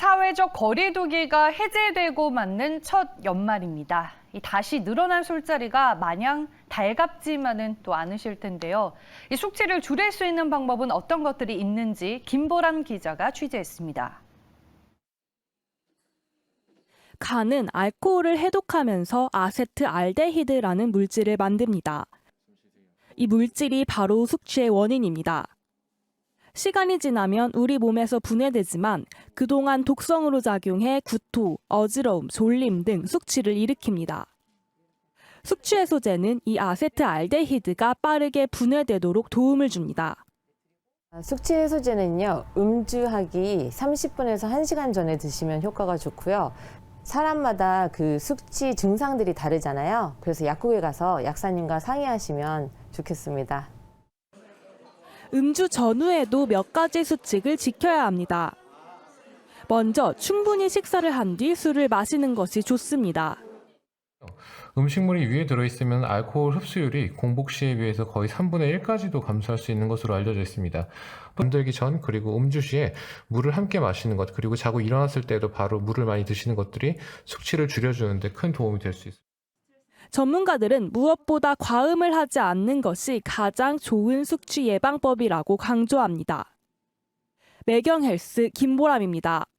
사회적 거리두기가 해제되고 맞는 첫 연말입니다. 이 다시 늘어난 술자리가 마냥 달갑지만은 또 않으실 텐데요. 이 숙취를 줄일 수 있는 방법은 어떤 것들이 있는지 김보람 기자가 취재했습니다. 간은 알코올을 해독하면서 아세트알데히드라는 물질을 만듭니다. 이 물질이 바로 숙취의 원인입니다. 시간이 지나면 우리 몸에서 분해되지만 그동안 독성으로 작용해 구토, 어지러움, 졸림 등 숙취를 일으킵니다. 숙취 해소제는 이 아세트알데히드가 빠르게 분해되도록 도움을 줍니다. 숙취 해소제는요, 음주하기 30분에서 1시간 전에 드시면 효과가 좋고요. 사람마다 그 숙취 증상들이 다르잖아요. 그래서 약국에 가서 약사님과 상의하시면 좋겠습니다. 음주 전후에도 몇 가지 수칙을 지켜야 합니다. 먼저 충분히 식사를 한 뒤 술을 마시는 것이 좋습니다. 음식물이 위에 들어있으면 알코올 흡수율이 공복 시에 비해서 거의 3분의 1까지도 감소할 수 있는 것으로 알려져 있습니다. 잠들기 전 그리고 음주 시에 물을 함께 마시는 것 그리고 자고 일어났을 때도 바로 물을 많이 드시는 것들이 숙취를 줄여주는데 큰 도움이 될 수 있습니다. 전문가들은 무엇보다 과음을 하지 않는 것이 가장 좋은 숙취 예방법이라고 강조합니다. 매경 헬스 김보람입니다.